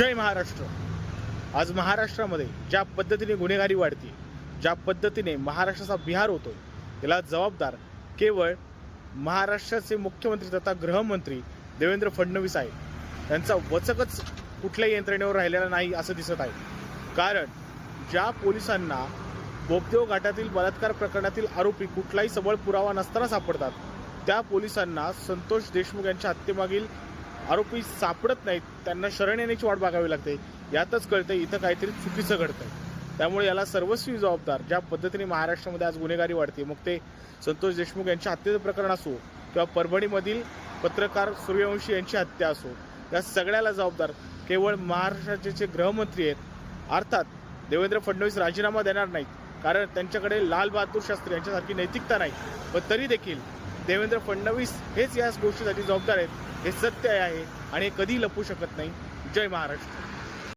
जय महाराष्ट्र. आज महाराष्ट्रामध्ये ज्या पद्धतीने गुन्हेगारी वाढते ज्या पद्धतीने महाराष्ट्राचा बिहार होतो याला जबाबदार केवळ महाराष्ट्राचे मुख्यमंत्री तथा गृहमंत्री देवेंद्र फडणवीस आहे त्यांचा वचकच कुठल्याही यंत्रणेवर राहिलेला नाही असं दिसत आहे. कारण ज्या पोलिसांना बोगदेव घाटातील बलात्कार प्रकरणातील आरोपी कुठलाही सबळ पुरावा नसताना सापडतात त्या पोलिसांना संतोष देशमुख यांच्या हत्येमागील आरोपी सापडत नाहीत त्यांना शरण येण्याची वाट बघावी लागते. यातच कळतं इथं काहीतरी चुकीचं घडतंय. त्यामुळे याला सर्वस्वी जबाबदार ज्या पद्धतीने महाराष्ट्रामध्ये आज गुन्हेगारी वाढते मग ते संतोष देशमुख यांच्या हत्येचं प्रकरण असो किंवा परभणीमधील पत्रकार सूर्यवंशी यांची हत्या असो या सगळ्याला जबाबदार केवळ महाराष्ट्राचे जे गृहमंत्री आहेत अर्थात देवेंद्र फडणवीस राजीनामा देणार नाहीत कारण त्यांच्याकडे लाल बहादूर शास्त्री यांच्यासारखी नैतिकता नाही. पण तरी देखील देवेंद्र फडणवीस हेच याच गोष्टीसाठी जबाबदार आहेत. हे सत्य आहे आणि हे कधी लपू शकत नाही. जय महाराष्ट्र.